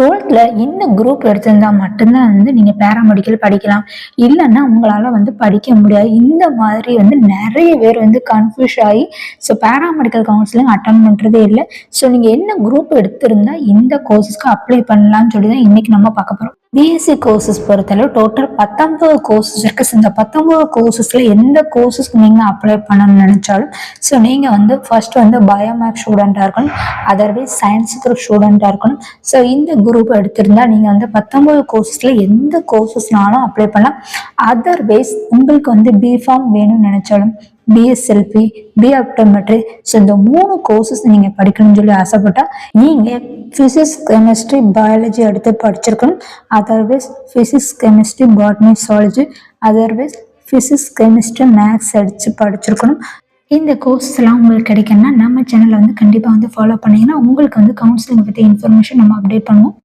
டுவெல்த்தில் என்ன குரூப் எடுத்திருந்தா மட்டும்தான் வந்து நீங்கள் பேராமெடிக்கல் படிக்கலாம். இல்லைன்னா உங்களால் வந்து படிக்க முடியாது. இந்த மாதிரி வந்து நிறைய பேர் வந்து கன்ஃபியூஸ் ஆகி ஸோ பேராமெடிக்கல் கவுன்சிலிங் அட்டன் பண்ணுறதே இல்லை. ஸோ நீங்கள் என்ன குரூப் எடுத்திருந்தால் இந்த கோர்ஸஸ்க்கு அப்ளை பண்ணலாம்னு சொல்லி தான் இன்றைக்கி நம்ம பார்க்க போகிறோம் பிஎஸ்சி கோர்சஸ் பொறுத்தளவு டோட்டல் பத்தொன்பது கோர்சஸ் இருக்கு. ஸோ இந்த பத்தொன்பது கோர்சஸ்ல எந்த கோர்சஸ்க்கு நீங்க அப்ளை பண்ணணும்னு நினைச்சாலும் ஸோ நீங்க வந்து ஃபர்ஸ்ட் வந்து பயோமேக்ஸ் ஸ்டூடெண்டா இருக்கணும். அதர்வைஸ் சயின்ஸ் குரூப் ஸ்டூடெண்டா இருக்கணும். ஸோ இந்த குரூப் எடுத்திருந்தா நீங்க வந்து பத்தொன்பது கோர்சஸ்ல எந்த கோர்சஸ்னாலும் அப்ளை பண்ணலாம். அதர்வைஸ் உங்களுக்கு வந்து பிஃபார்ம் வேணும்னு நினைச்சாலும் பிஎஸ்எல்பி பி ஆப்டோமெட்ரி ஸோ இந்த மூணு கோர்சஸ் நீங்கள் படிக்கணும்னு சொல்லி ஆசைப்பட்டா நீங்கள் ஃபிசிக்ஸ் கெமிஸ்ட்ரி பயாலஜி எடுத்து படிச்சிருக்கணும். Otherwise physics chemistry botany zoology otherwise physics chemistry maths அடித்து படிச்சிருக்கணும். இந்த கோர்ஸ்லாம் உங்களுக்கு கிடைக்கணும்னா நம்ம சேனலை வந்து கண்டிப்பாக வந்து ஃபாலோ பண்ணிங்கன்னா உங்களுக்கு வந்து கவுன்சிலிங் பற்றி இன்ஃபர்மேஷன் நம்ம அப்டேட் பண்ணுவோம்.